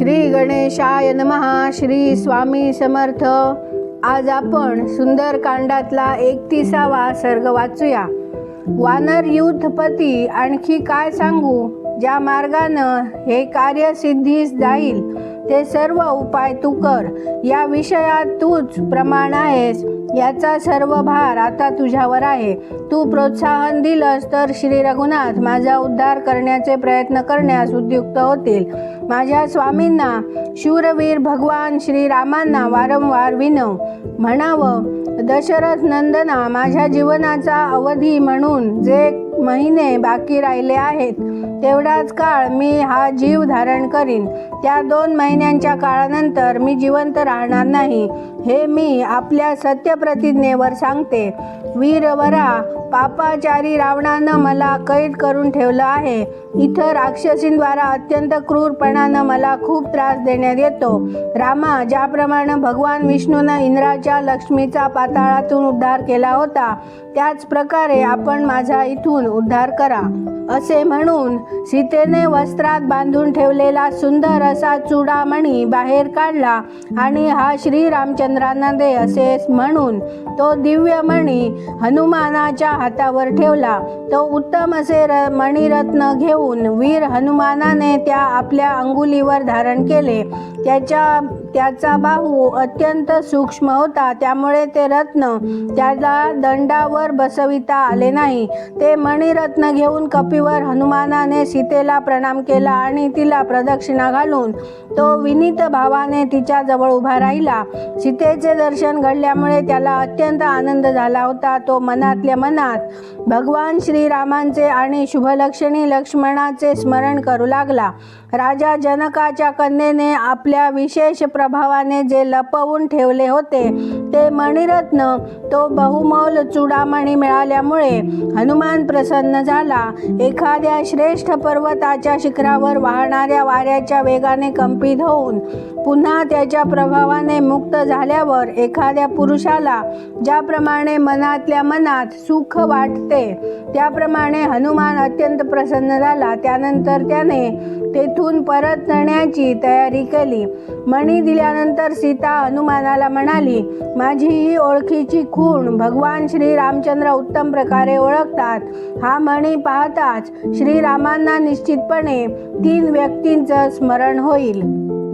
श्री गणेशाय नमहा श्री स्वामी समर्थ. आज आपण सुंदरकांडातला एकतीसावा सर्ग वाचूया. वानर युद्धपती आणखी काय सांगू? ज्या मार्गानं हे कार्य सिद्धीस जाईल ते सर्व उपाय तू कर. या विषयात तूच प्रमाण आहेस. याचा सर्व भार आता तुझ्यावर आहे. तू प्रोत्साहन दिलंस तर श्री रघुनाथ माझा उद्धार करण्याचे प्रयत्न करण्यास उद्युक्त होतील. माझ्या स्वामींना शूरवीर भगवान श्रीरामांना वारंवार विनव. म्हणावं दशरथ नंदना माझ्या जीवनाचा अवधी म्हणून जे महिने बाकी राहिले आहेत. तेवढाच काळ मी हा जीव धारण करीन. त्या दोन महिन्यांच्या काळानंतर मी जिवंत राहणार नाही. हे मी आपल्या सत्यप्रतिज्ञेवर सांगते. वीरवरा पापाचारी रावणानं मला कैद करून ठेवलं आहे. इथं राक्षसींद्वारा अत्यंत क्रूरपणानं मला खूप त्रास देण्यात येतो. रामा ज्याप्रमाणे भगवान विष्णूनं इंद्राच्या लक्ष्मीचा पाताळातून उद्धार केला होता त्याच प्रकारे आपण माझा इथून उद्धार करा. असे म्हणून सीतेने वस्त्रात बांधून ठेवलेला सुंदर असा चुडामणी बाहेर काढला आणि हा श्रीरामचंद्रांना दे असे म्हणून तो दिव्य मणी हनुमानाच्या हातावर ठेवला. तो उत्तम असे र मणिरत्न घेऊन वीर हनुमानाने त्या आपल्या अंगुलीवर धारण केले. त्याच्या त्याचा बाहू अत्यंत सूक्ष्म होता. त्यामुळे ते रत्न त्याला दंडावर बसविता आले नाही. ते मणिरत्न घेऊन कपीवर हनुमानाने सीतेला प्रणाम केला आणि तिला प्रदक्षिणा घालून तो विनीत भावाने तिच्या जवळ उभा राहिला. सीतेचे दर्शन घडल्यामुळे त्याला अत्यंत आनंद झाला होता. तो मनातल्या मनात भगवान श्रीरामांचे आणि शुभलक्षणी लक्ष्मणाचे स्मरण करू लागला. राजा जनकाच्या कन्येने आपल्या विशेष प्रभावाने जे लपवून ठेवले होते ते मणिरत्न तो बहुमौल चुडामणी मिळाल्यामुळे हनुमान प्रसन्न झाला. एखाद्या श्रेष्ठ पर्वताच्या शिखरावर वाहणाऱ्या वाऱ्याच्या वेगाने कंपित होऊन पुन्हा त्याच्या प्रभावाने मुक्त झाल्यावर एखाद्या पुरुषाला ज्याप्रमाणे मनातल्या मनात सुख वाटते त्याप्रमाणे हनुमान अत्यंत प्रसन्न झाला. त्यानंतर त्याने तेथून परतण्याची तयारी केली. मणी दिल्यानंतर सीता हनुमानाला म्हणाली माझी ही ओळखीची खूण भगवान श्री रामचंद्र उत्तम प्रकारे ओळखतात. हा मणी पाहताच श्रीरामांना निश्चितपणे तीन व्यक्तींचं स्मरण होईल.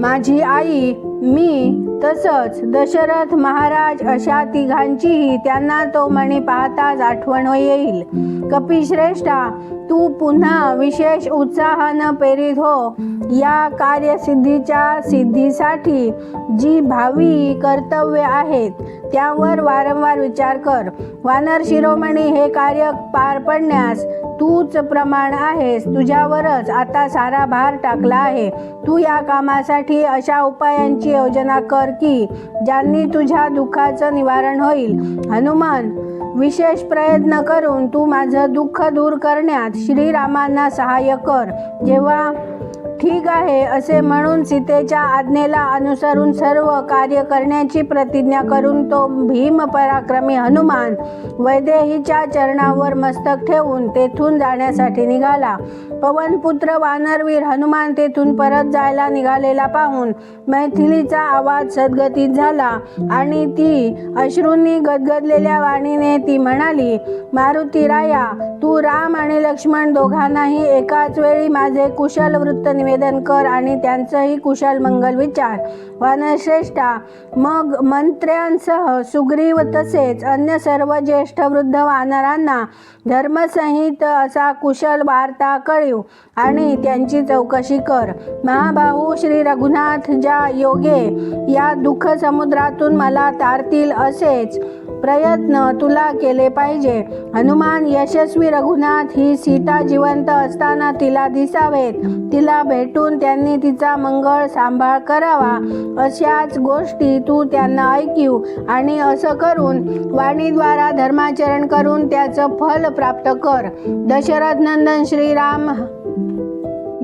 माझी आई मी तसंच दशरथ महाराज अशा तिघांचीही त्यांना तो मणी पाहताच आठवण येईल. कपिश्रेष्ठा तू पुन्हा विशेष उत्साहानं प्रेरित हो. या कार्यसिद्धीच्या सिद्धीसाठी जी भावी कर्तव्य आहेत त्यावर वारंवार विचार कर. वानर शिरोमणी हे कार्य पार पडण्यास तूच प्रमाण आहेस. तुझ्यावरच आता सारा भार टाकला आहे. तू या कामासाठी अशा उपायांची योजना कर की ज्यांनी तुझ्या दुःखाचं निवारण होईल. हनुमान विशेष प्रयत्न करून तू माझं दुःख दूर करण्यात श्रीरामांना सहाय्य कर. जेव्हा ठीक आहे असे म्हणून सीतेच्या आज्ञेला अनुसरून सर्व कार्य करण्याची प्रतिज्ञा करून तो भीम पराक्रमी हनुमान वैदेहीच्या चरणावर मस्तक ठेवून तेथून जाण्यासाठी निघाला. पवनपुत्र वानरवीर हनुमान तेथून परत जायला निघालेला पाहून मैथिलीचा आवाज सद्गतीत झाला आणि ती अश्रूंनी गदगदलेल्या वाणीने ती म्हणाली मारुती राया तू राम आणि लक्ष्मण दोघांनाही एकाच वेळी माझे कुशल वृत्त निवेदन कर आणि त्यांचंही कुशल मंगल विचार. वनश्रेष्ठा मग मंत्र्यांसह सुग्रीव तसेच अन्य सर्व ज्येष्ठ वृद्ध वानरांना धर्मसहित असा कुशल वार्ता कळीव आणि त्यांची चौकशी कर. महाबाहू श्री रघुनाथ ज्या योगे या दुःख समुद्रातून मला तारतील असेच. प्रयत्न तुला केले पाहिजे. हनुमान यशस्वी रघुनाथ ही सीता जिवंत असताना तिला दिसावेत. तिला भेटून त्यांनी तिचा मंगळ सांभाळ करावा. अशाच गोष्टी तू त्यांना ऐकीव आणि असं करून वाणीद्वारा धर्माचरण करून त्याचं फल प्राप्त कर. दशरथ नंदन श्रीराम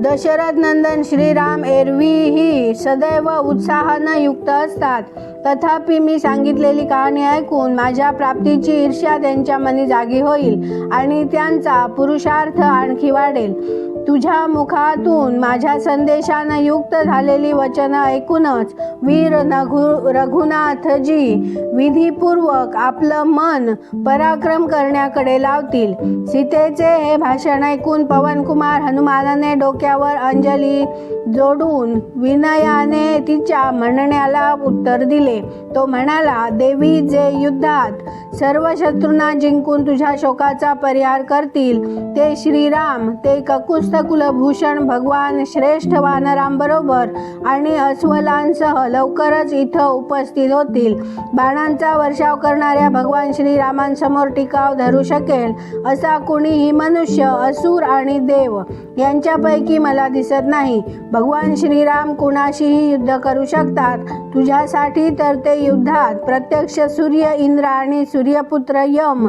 दशरथ नंदन श्रीराम एरवीही सदैव उत्साहानं युक्त असतात. तथापि मी सांगितलेली कहाणी ऐकून माझ्या प्राप्तीची ईर्ष्या त्यांच्या मनी जागी होईल आणि त्यांचा पुरुषार्थ आणखी वाढेल. तुझ्या मुखातून माझ्या संदेशानं युक्त झालेली वचनं ऐकूनच वीर नघु रघुनाथजी विधीपूर्वक आपलं मन पराक्रम करण्याकडे लावतील. सीतेचे हे भाषण ऐकून पवनकुमार हनुमानाने डोक्यावर अंजली जोडून विनयाने तिच्या म्हणण्याला उत्तर दिले. तो म्हणाला देवी जे युद्धात सर्व शत्रूंना जिंकून तुझ्या शोकाचा परिहार करतील ते श्रीराम ते ककुस्थ कुलभूषण भगवान श्रेष्ठ वानरांबरोबर आणि अस्वलांसह लवकरच इथं उपस्थित होतील. बाणांचा वर्षाव करणाऱ्या भगवान श्रीरामांसमोर टिकाव धरू शकेल असा कुणीही मनुष्य असुर आणि देव यांच्यापैकी मला दिसत नाही. भगवान श्रीराम कुणाशीही युद्ध करू शकतात? तुझ्यासाठी तर ते युद्धात प्रत्यक्ष सूर्य इंद्र आणि सूर्यपुत्र यम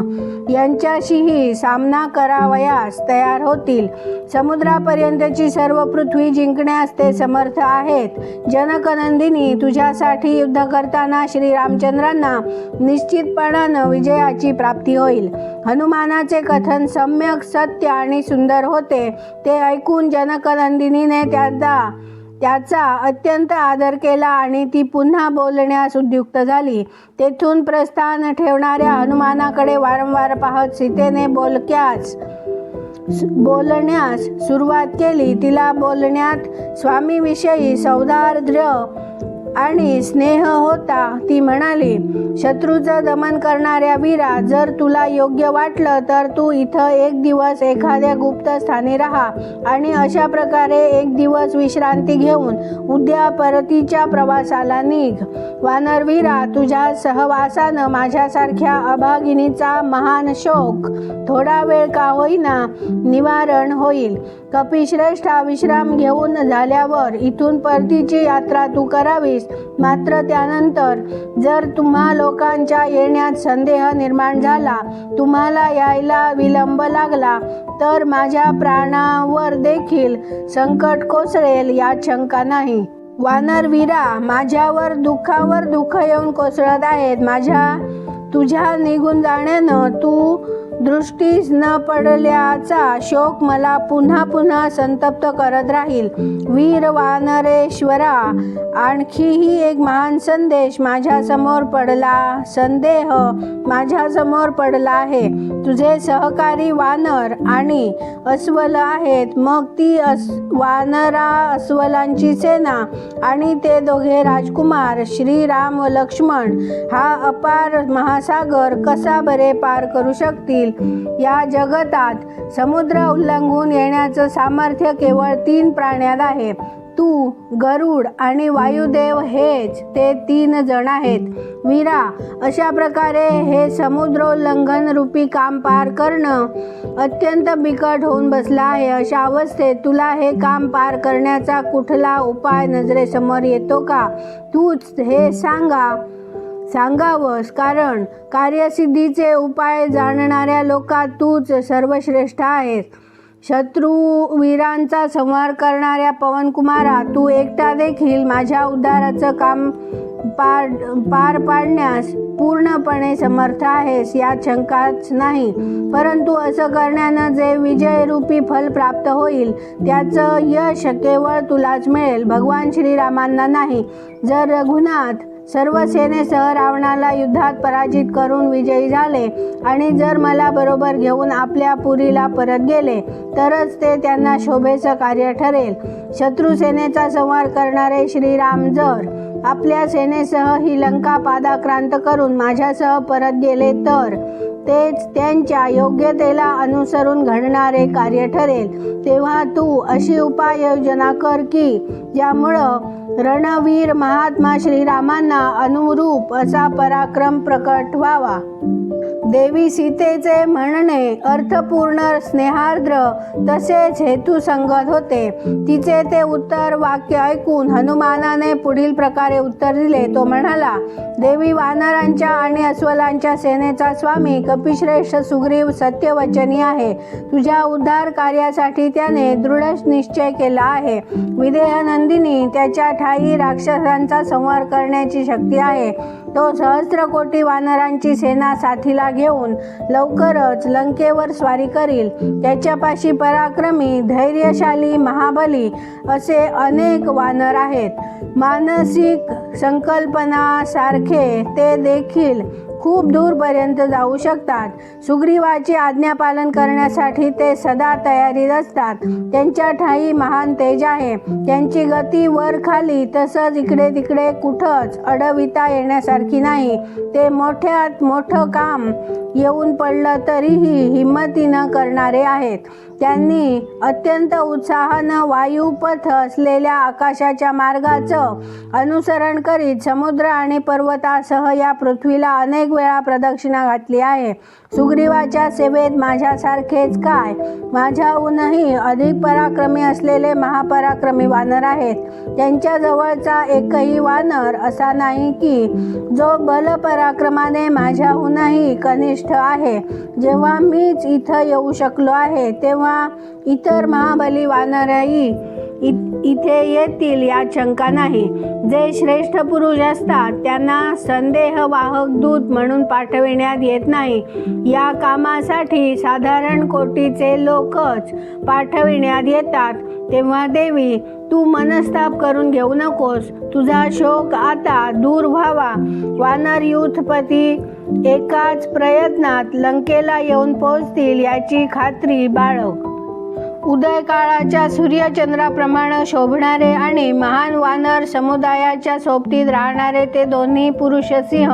यांच्याशीही सामना करावयास तयार होतील. समुद्रापर्यंतची सर्व पृथ्वी जिंकण्यास ते समर्थ आहेत. जनकनंदिनी तुझ्यासाठी युद्ध करताना श्रीरामचंद्रांना निश्चितपणानं विजयाची प्राप्ती होईल. हनुमानाचे कथन सम्यक सत्य आणि सुंदर होते ते ऐकून जनकनंदिनीने त्याचा त्याचा अत्यंत आदर केला आणि ती पुन्हा बोलण्यास उद्युक्त झाली. तेथून प्रस्थान ठेवणाऱ्या हनुमानाकडे वारंवार पाहत सीतेने बोलक्यास बोलण्यास सुरुवात केली. तिला बोलण्यात स्वामीविषयी सौदार्द्र्य आणि स्नेह होता. ती म्हणाली शत्रूचं दमन करणाऱ्या वीरा जर तुला योग्य वाटलं तर तू इथं एक दिवस एखाद्या गुप्त स्थानी राहा आणि अशा प्रकारे एक दिवस विश्रांती घेऊन उद्या परतीच्या प्रवासाला निघ. वानरवीरा तुझ्या सहवासानं माझ्यासारख्या अभागिनीचा महान शोक थोडा वेळ का होईना निवारण होईल. कपिश्रेष्ठा विश्राम घेऊन झाल्यावर इथून परतीची यात्रा तू करावीस. मात्र त्यानंतर जर तुम्हा लोकांच्या येण्यात संदेह निर्माण झाला तुम्हाला यायला विलंब लागला तर माझ्या प्राणावर देखील संकट कोसळेल यात शंका नाही. वानरवीरा माझ्यावर दुःखावर दुःख येऊन कोसळत आहेत. माझ्या तुझ्या निघून जाण्यानं तू दृष्टीस न पडल्याचा शोक मला पुन्हा पुन्हा संतप्त करत राहील. वीर वानरेश्वरा आणखीही एक महान संदेश माझ्यासमोर पडला. संदेह माझ्यासमोर पडला आहे. तुझे सहकारी वानर आणि अस्वल आहेत. मग ती अस वानरा अस्वलांची सेना आणि ते दोघे राजकुमार श्रीराम व लक्ष्मण हा अपार महासागर कसा बरे पार करू शकतील? या जगतात समुद्र उल्लंघून येण्याचं सामर्थ्य केवळ तीन प्राण्यात आहे. तू गरुड आणि वायुदेव हेच ते तीन जण आहेत. वीरा अशा प्रकारे हे समुद्रोल्लंघन रूपी काम पार करणं अत्यंत बिकट होऊन बसलं आहे. अशा अवस्थेत तुला हे काम पार करण्याचा कुठला उपाय नजरेसमोर येतो का? तूच हे सांगा. सांगावंस कारण कार्यसिद्धीचे उपाय जाणणाऱ्या लोकात तूच सर्वश्रेष्ठ आहेस. शत्रुवीरांचा संहार करणाऱ्या पवनकुमारा तू एकटा देखील माझ्या उद्धाराचं काम पार पार पाडण्यास पूर्णपणे समर्थ आहेस यात शंकाच नाही. परंतु असं करण्यानं जे विजयरूपी फल प्राप्त होईल त्याचं यश केवळ तुलाच मिळेल. भगवान श्रीरामांना नाही. जर रघुनाथ सर्व सेनेसह रावणाला युद्धात पराजित करून विजयी झाले. आणि जर मला बरोबर घेऊन आपल्या पुरीला परत गेले तरच ते त्यांना शोभेचं कार्य ठरेल. शत्रुसेनेचा संवार करणारे श्रीराम जर आपल्या सेनेसह ही लंका पादाक्रांत करून माझ्यासह परत गेले तर तेच त्यांच्या योग्यतेला अनुसरून घडणारे कार्य ठरेल. तेव्हा तू अशी उपाययोजना कर की ज्यामुळं रणवीर महात्मा श्रीरामांना अनुरूप असा पराक्रम प्रकट व्हावा देवी सीतेचे म्हणणे अर्थपूर्ण स्नेहार्द्र तसेच हेतुसंगत होते. तिचे ते उत्तर वाक्य ऐकून हनुमानाने पुढील प्रकारे उत्तर दिले. तो म्हणाला देवी वानरांच्या आणि अस्वलांच्या सेनेचा स्वामी कपिश्रेष्ठ सुग्रीव सत्यवचनी आहे. तुझ्या उद्धार कार्यासाठी त्याने दृढ निश्चय केला आहे. विदेह नंदिनी त्याच्या ठाई राक्षसांचा संहार करण्याची शक्ती आहे. तो सहस्र कोटी वानरांची सेना साथीला घेऊन लवकरच लंकेवर स्वारी करील. त्याच्यापाशी पराक्रमी धैर्यशाली महाबली असे अनेक वानर आहेत. मानसिक संकल्पनासारखे ते देखील खूप दूरपर्यंत जाऊ शकतात. सुग्रीवाची आज्ञापालन करण्यासाठी ते सदा तयारीत असतात. त्यांच्या ठाई महान तेज आहे. त्यांची गती वर खाली तसंच इकडे तिकडे कुठंच अडविता येण्यासारखी नाही. ते मोठ्यात मोठं काम येऊन पडलं तरीही हिंमतीनं करणारे आहेत. त्यांनी अत्यंत उत्साहानं वायुपथ असलेल्या आकाशाच्या मार्गाचं अनुसरण करीत समुद्र आणि पर्वतासह या पृथ्वीला अनेक वेळा प्रदक्षिणा घातली आहे. सुग्रीवाच्या सेवेत माझ्यासारखेच काय? माझ्याहूनही अधिक पराक्रमी असलेले महापराक्रमी वानर आहेत. त्यांच्या जवळचा एकही वानर असा नाही की जो बलपराक्रमाने माझ्याहूनही कनिष्ठ आहे. जेव्हा मीच इथं येऊ शकलो आहे तेव्हा इतर महाबली वानरही इ- इथे येतील यात शंका नाही. जे श्रेष्ठ पुरुष असतात त्यांना संदेहवाहक दूत म्हणून पाठविण्यात येत नाही. या कामासाठी साधारण कोटीचे लोकच पाठविण्यात येतात. तेव्हा देवी तू मनस्ताप करून घेऊ नकोस. तुझा शोक आता दूर व्हावा. वानर युथपती एकाच प्रयत्नात लंकेला येऊन पोहोचतील याची खात्री बाळग. उदयकाळाच्या सूर्यचंद्राप्रमाणे शोभणारे आणि महान वानर समुदायाच्या सोबतीत राहणारे ते दोन्ही पुरुष सिंह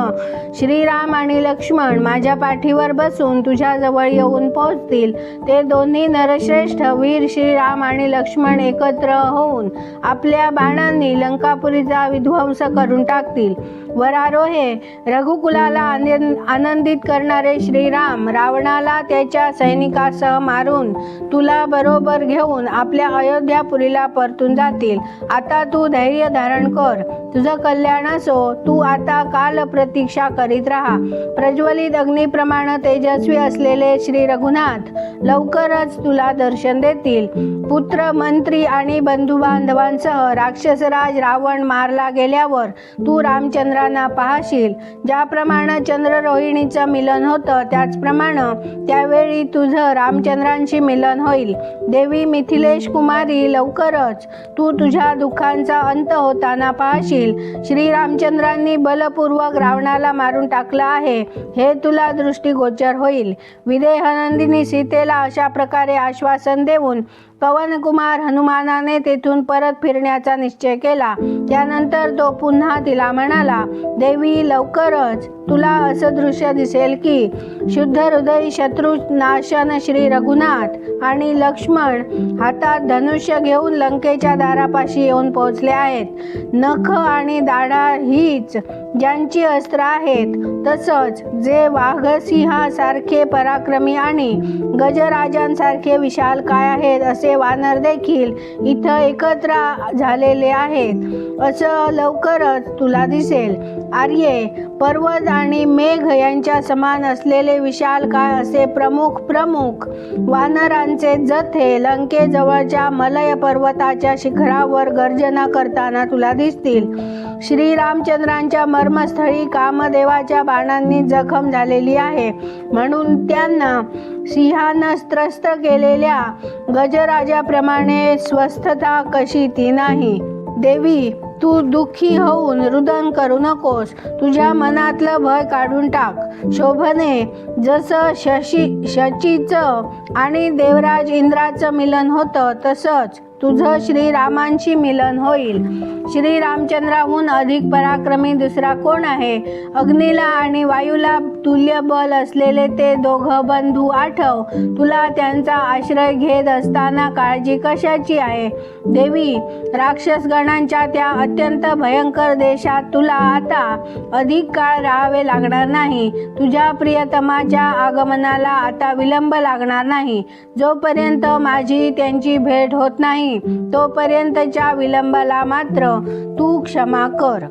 श्रीराम आणि लक्ष्मण माझ्या पाठीवर बसून तुझ्याजवळ येऊन पोहोचतील. ते दोन्ही नरश्रेष्ठ वीर श्रीराम आणि लक्ष्मण एकत्र होऊन आपल्या बाणांनी लंकापुरीचा विध्वंस करून टाकतील. वरारोहे रघुकुलाला आनंद आनंदित करणारे श्रीराम रावणाला त्याच्या सैनिकासह मारून तुला बरोबर घेऊन आपल्या अयोध्यापुरीला परतून जातील. आता तू धैर्य धारण कर. तुझं कल्याण असो. तू आता काल प्रतीक्षा करीत राहा. प्रज्वलित अग्निप्रमाणे तेजस्वी असलेले श्री रघुनाथ लवकरच तुला दर्शन देतील. पुत्र मंत्री आणि बंधू बांधवांसह राक्षसराज रावण मारला गेल्यावर तू रामचंद्रांना पाहशील. ज्याप्रमाणे चंद्र रोहिणीचं मिलन होतं त्याचप्रमाणे त्यावेळी तुझं रामचंद्रांशी मिलन होईल. देवी मिथिलेश कुमारी लवकरच तू तुझ्या दुःखांचा अंत होताना पाहशील. श्रीरामचंद्रांनी बलपूर्वक रावणाला मारून टाकलं आहे. हे तुला दृष्टीगोचर होईल. विदेहनंदिनी सीतेला अशा प्रकारे आश्वासन देऊन पवनकुमार हनुमानाने तेथून परत फिरण्याचा निश्चय केला. त्यानंतर तो पुन्हा तिला म्हणाला देवी लवकरच तुला असं दृश्य दिसेल की शुद्ध हृदय शत्रू नाशन श्री रघुनाथ आणि लक्ष्मण हातात धनुष्य घेऊन लंकेच्या दारापाशी येऊन पोहोचले आहेत. नख आणि दाढा हीच ज्यांची अस्त्र आहेत तसंच जे वाघसिंहासारखे पराक्रमी आणि गजराजांसारखे विशालकाय आहेत असे वानर देखील इथं एकत्र झालेले आहेत. असं लवकरच तुला दिसेल. आर्ये पर्वत आणि मेघ यांच्या समान असलेले विशालकाय असे प्रमुख प्रमुख वानरांचे जथे लंकेजवळच्या मलय पर्वताच्या शिखरावर गर्जना करताना तुला दिसतील. श्रीरामचंद्रांच्या मर्मस्थळी कामदेवाच्या बाणांनी जखम झालेली आहे. म्हणून त्यांना सिंहानं त्रस्त केलेल्या गजराजाप्रमाणे स्वस्थता कशी ती नाही. देवी तू दुःखी होऊन रुदन करू नकोस. तुझ्या मनातलं भय काढून टाक. शोभने जसं शशी शचीचं आणि देवराज इंद्राचं मिलन होतं तसंच. तुझं श्रीरामांशी मिलन होईल. श्रीरामचंद्राहून अधिक पराक्रमी दुसरा कोण आहे? अग्नीला आणि वायूला तुल्य बल असलेले ते दोघं बंधू आठव. तुला त्यांचा आश्रय घेत असताना काळजी कशाची आहे? देवी राक्षसगणांच्या त्या अत्यंत भयंकर देशात तुला आता अधिक काळ राहावे लागणार नाही. तुझ्या प्रियतमाच्या आगमनाला आता विलंब लागणार नाही. जोपर्यंत माझी त्यांची भेट होत नाही नाही तोपर्यंतच्या विलंबाला मात्र तू क्षमा कर.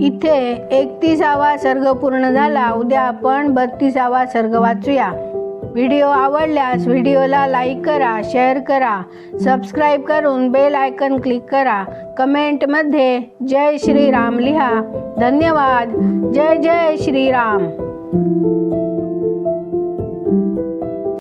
इथे एकतीसावा सर्ग पूर्ण झाला उद्या आपण बत्तीसावा सर्ग वाचूया. व्हिडिओ आवडल्यास व्हिडिओला लाईक करा शेअर करा सबस्क्राईब करून बेल आयकन क्लिक करा. कमेंटमध्ये जय श्रीराम लिहा. धन्यवाद. जय जय श्रीराम.